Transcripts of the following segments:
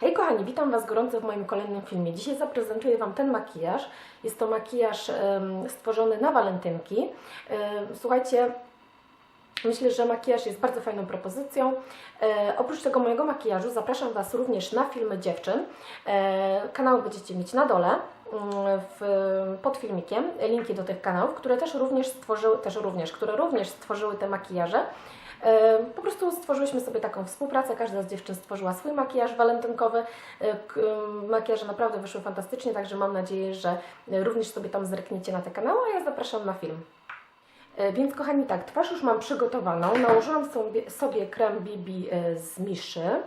Hej kochani, witam Was gorąco w moim kolejnym filmie. Dzisiaj zaprezentuję Wam ten makijaż. Jest to makijaż stworzony na walentynki. Słuchajcie, myślę, że makijaż jest bardzo fajną propozycją. E, oprócz tego mojego makijażu zapraszam Was również na filmy dziewczyn. E, kanały będziecie mieć na dole. Mm, W, pod filmikiem linki do tych kanałów, które też również stworzyły, też również, które również stworzyły te makijaże. E, Po prostu stworzyłyśmy sobie taką współpracę, każda z dziewczyn stworzyła swój makijaż walentynkowy. E, k- m, Makijaże naprawdę wyszły fantastycznie, także mam nadzieję, że również sobie tam zerkniecie na te kanały, a ja zapraszam na film. E, Więc kochani, tak, twarz już mam przygotowaną. Nałożyłam sobie, sobie krem BB z Miszy.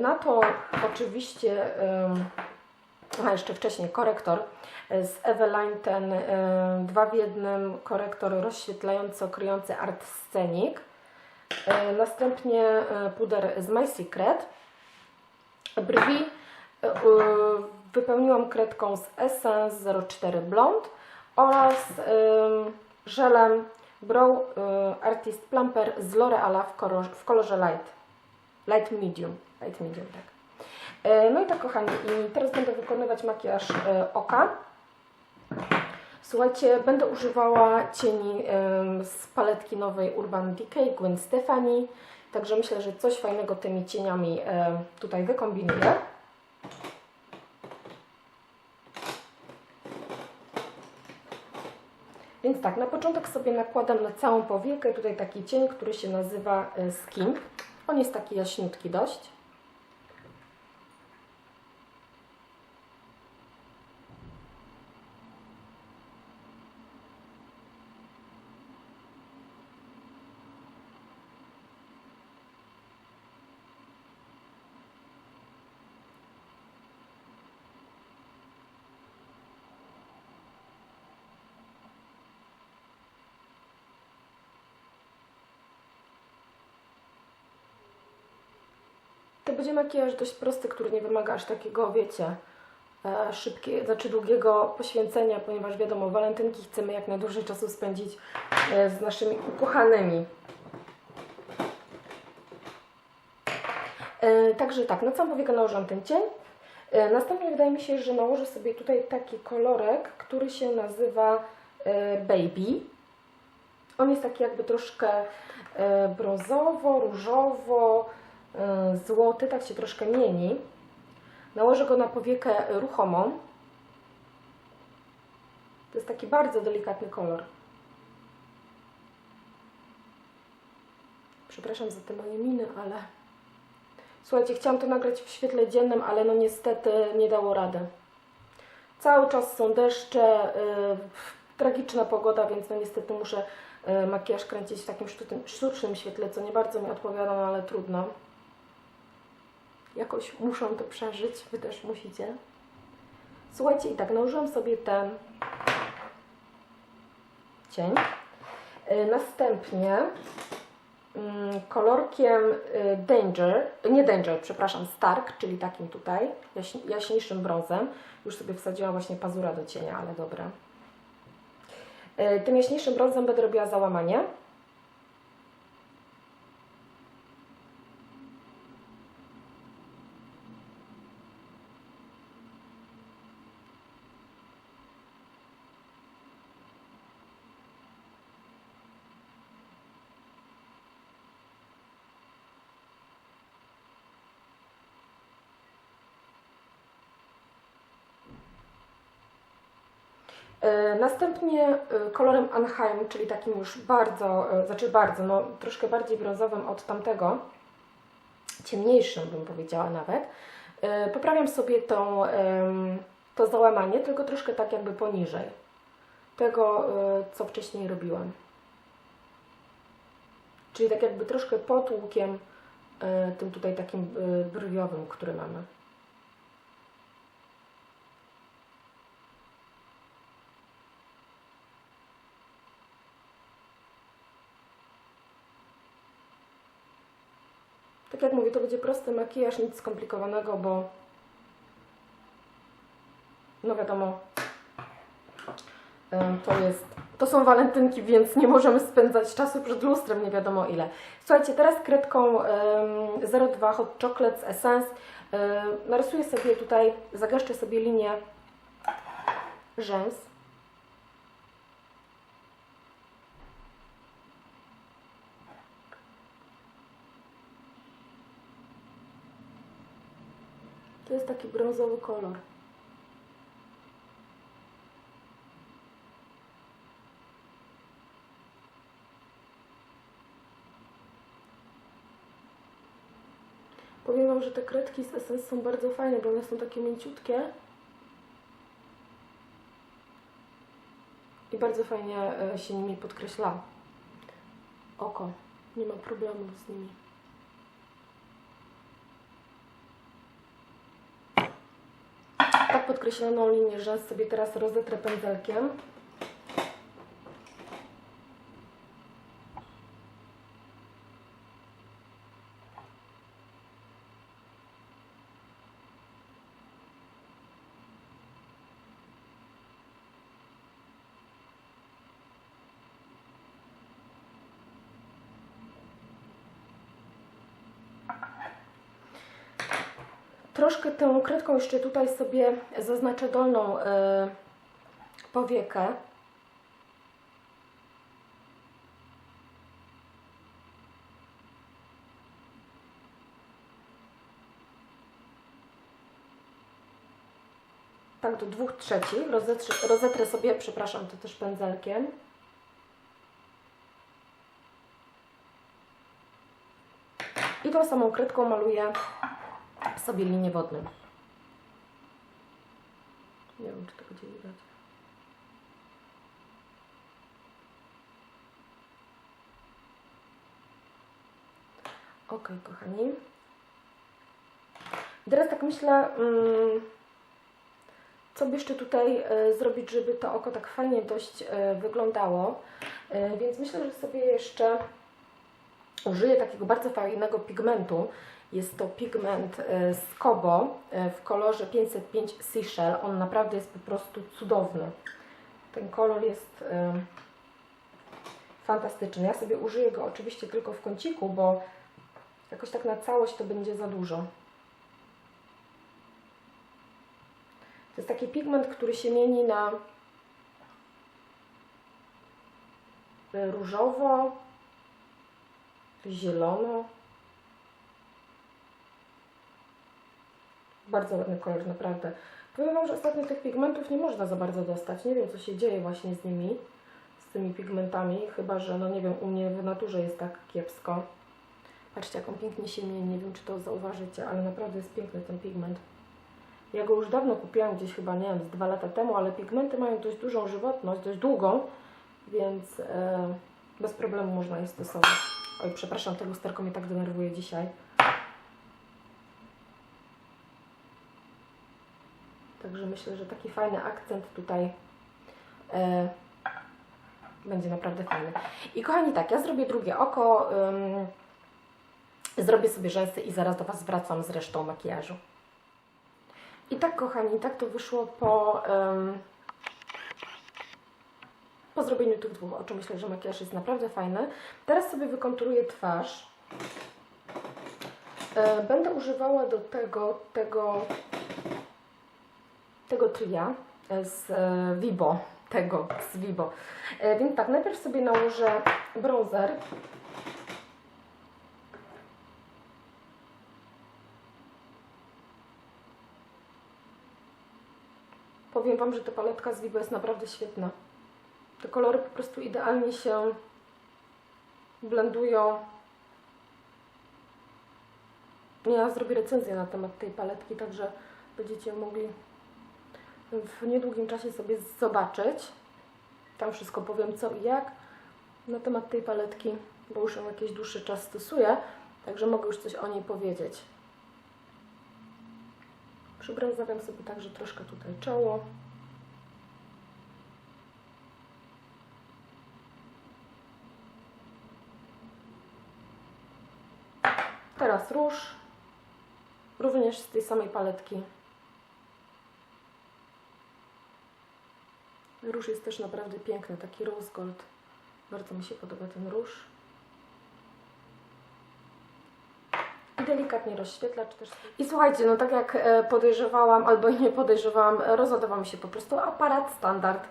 Na to oczywiście, a jeszcze wcześniej korektor z Eveline ten e, dwa w jednym korektor rozświetlająco-kryjący Art Scenic. E, Następnie e, puder z My Secret. Brwi wypełniłam kredką z Essence 04 Blond oraz em, żelem Brow Artist Plumper z L'Oreala w, w kolorze light. Light medium. Light medium, tak. E, No i tak kochani, i teraz będę wykonywać makijaż e, oka. Słuchajcie, będę używała cieni em, z paletki nowej Urban Decay Gwen Stefani. Także myślę, że coś fajnego tymi cieniami tutaj wykombinuję. Więc tak, na początek sobie nakładam na całą powiekę tutaj taki cień, który się nazywa e, Skin. On jest taki jaśniutki dość. Będzie makijaż dość prosty, który nie wymaga aż takiego, wiecie, e, szybkiego, znaczy długiego poświęcenia, ponieważ wiadomo, walentynki chcemy jak najdłużej czasu spędzić e, z naszymi ukochanymi. E, Także tak, na całą powiekę nałożyłam ten cień. Następnie wydaje mi się, że nałożę sobie tutaj taki kolorek, który się nazywa Baby. On jest taki jakby troszkę brązowo, różowo, złoty, tak się troszkę mieni. Nałożę go na powiekę ruchomą. To jest taki bardzo delikatny kolor. Przepraszam za te moje miny, ale... Słuchajcie, chciałam to nagrać w świetle dziennym, ale no niestety nie dało rady. Cały czas są deszcze, yy, tragiczna pogoda, więc no niestety muszę yy, makijaż kręcić w takim sztucznym, sztucznym świetle, co nie bardzo mi odpowiada, no ale trudno. Jakoś muszę to przeżyć, Wy też musicie. Słuchajcie, i tak, nałożyłam sobie ten cień. Yy, następnie mm, kolorkiem y, Danger, nie Danger, przepraszam, Stark, czyli takim tutaj, jaśni, jaśniejszym brązem. Już sobie wsadziłam właśnie pazura do cienia, ale dobra. Y, Tym jaśniejszym brązem będę robiła załamanie. Następnie e, kolorem Anheim, czyli takim już bardzo, e, znaczy bardzo, no troszkę bardziej brązowym od tamtego, ciemniejszym bym powiedziała nawet, e, poprawiam sobie tą, to załamanie, tylko troszkę tak jakby poniżej tego, e, co wcześniej robiłam. Czyli tak jakby troszkę pod łukiem, e, tym tutaj takim e, brwiowym, który mamy. Tak jak mówię, to będzie prosty makijaż, nic skomplikowanego, bo no wiadomo, to jest to są walentynki, więc nie możemy spędzać czasu przed lustrem nie wiadomo ile. Słuchajcie, teraz kredką em, 02 Hot Chocolate Essence narysuję sobie tutaj, zagęszczę sobie linię rzęs. To jest taki brązowy kolor. Powiem Wam, że te kredki z Essence są bardzo fajne, bo one są takie mięciutkie. I bardzo fajnie e, się nimi podkreśla oko. Nie ma problemów z nimi. Podkreśloną linię rzęs sobie teraz rozetrę pędzelkiem. Troszkę tą kredką jeszcze tutaj sobie zaznaczę dolną y, powiekę. Tak, do dwóch trzecich. Rozetrę, rozetrę sobie, przepraszam, to też pędzelkiem. I tą samą kredką maluję sobie linię wodną. Nie wiem, czy to będzie widać. Ok, kochani. Teraz tak myślę, mm, co by jeszcze tutaj e, zrobić, żeby to oko tak fajnie dość e, wyglądało. E, Więc myślę, że sobie jeszcze użyję takiego bardzo fajnego pigmentu. Jest to pigment e, z Kobo e, w kolorze 505 Seashell. On naprawdę jest po prostu cudowny. Ten kolor jest e, fantastyczny. Ja sobie użyję go oczywiście tylko w kąciku, bo jakoś tak na całość to będzie za dużo. To jest taki pigment, który się mieni na różowo, zielono. Bardzo ładny kolor, naprawdę. Powiem Wam, że ostatnio tych pigmentów nie można za bardzo dostać. Nie wiem, co się dzieje właśnie z nimi, z tymi pigmentami. Chyba, że, no nie wiem, u mnie w naturze jest tak kiepsko. Patrzcie, jak on pięknie się mieni. Nie wiem, czy to zauważycie, ale naprawdę jest piękny ten pigment. Ja go już dawno kupiłam, gdzieś chyba, nie wiem, z dwa lata temu, ale pigmenty mają dość dużą żywotność, dość długą, więc e, bez problemu można je stosować. Oj, przepraszam, to lusterko mnie tak denerwuje dzisiaj. Także myślę, że taki fajny akcent tutaj e, będzie naprawdę fajny. I kochani, tak, ja zrobię drugie oko, ym, zrobię sobie rzęsy i zaraz do Was wracam z resztą makijażu. I tak, kochani, tak to wyszło po, ym, po zrobieniu tych dwóch oczu. Myślę, że makijaż jest naprawdę fajny. Teraz sobie wykonturuję twarz. E, Będę używała do tego tego, tego tria e, z e, Vibo. Tego z Vibo. E, Więc tak, najpierw sobie nałożę bronzer. Powiem Wam, że ta paletka z Vibo jest naprawdę świetna. Te kolory po prostu idealnie się blendują. Ja zrobię recenzję na temat tej paletki, także będziecie mogli w niedługim czasie sobie zobaczyć. Tam wszystko powiem co i jak na temat tej paletki, bo już ją jakiś dłuższy czas stosuję, także mogę już coś o niej powiedzieć. Przybrązawiam sobie także troszkę tutaj czoło. Teraz róż, również z tej samej paletki. Róż jest też naprawdę piękny, taki rose gold. Bardzo mi się podoba ten róż. Delikatnie rozświetlacz też. I słuchajcie, no tak jak e, podejrzewałam, albo nie podejrzewałam, rozładował mi się po prostu aparat standard.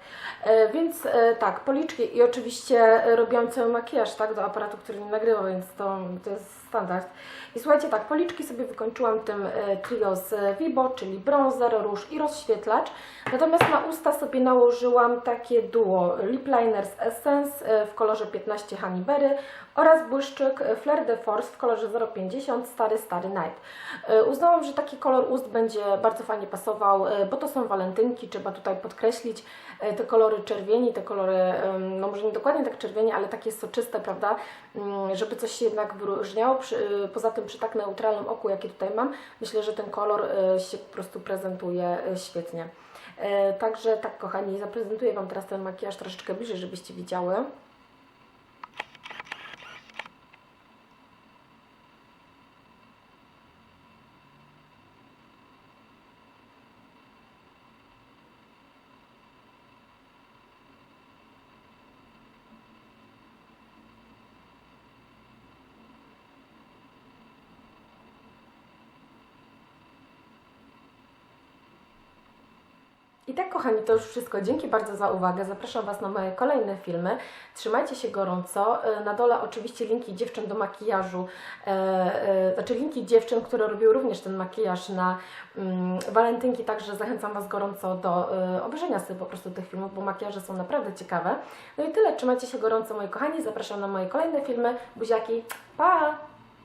E, Więc e, tak, policzki i oczywiście robiłam cały makijaż tak, do aparatu, który nie nagrywa, więc to, to jest standard. I słuchajcie, tak, policzki sobie wykończyłam tym trio z Vibo, czyli bronzer, róż i rozświetlacz. Natomiast na usta sobie nałożyłam takie duo lip liner z Essence w kolorze 15 Honeyberry oraz błyszczyk Fleur de Force w kolorze 050 Stary Stary Night. E, Uznałam, że taki kolor ust będzie bardzo fajnie pasował, e, bo to są walentynki, trzeba tutaj podkreślić e, te kolory czerwieni, te kolory, no może nie dokładnie tak czerwieni, ale takie soczyste, prawda, Mm, żeby coś się jednak wyróżniało. Poza tym przy tak neutralnym oku, jakie tutaj mam, myślę, że ten kolor się po prostu prezentuje świetnie. Także tak, kochani, zaprezentuję Wam teraz ten makijaż troszeczkę bliżej, żebyście widziały. I tak, kochani, to już wszystko. Dzięki bardzo za uwagę. Zapraszam Was na moje kolejne filmy. Trzymajcie się gorąco. E, Na dole oczywiście linki dziewczyn do makijażu, e, e, znaczy linki dziewczyn, które robiły również ten makijaż na mm, walentynki, także zachęcam Was gorąco do obejrzenia sobie po prostu tych filmów, bo makijaże są naprawdę ciekawe. No i tyle. Trzymajcie się gorąco, moi kochani. Zapraszam na moje kolejne filmy. Buziaki. Pa!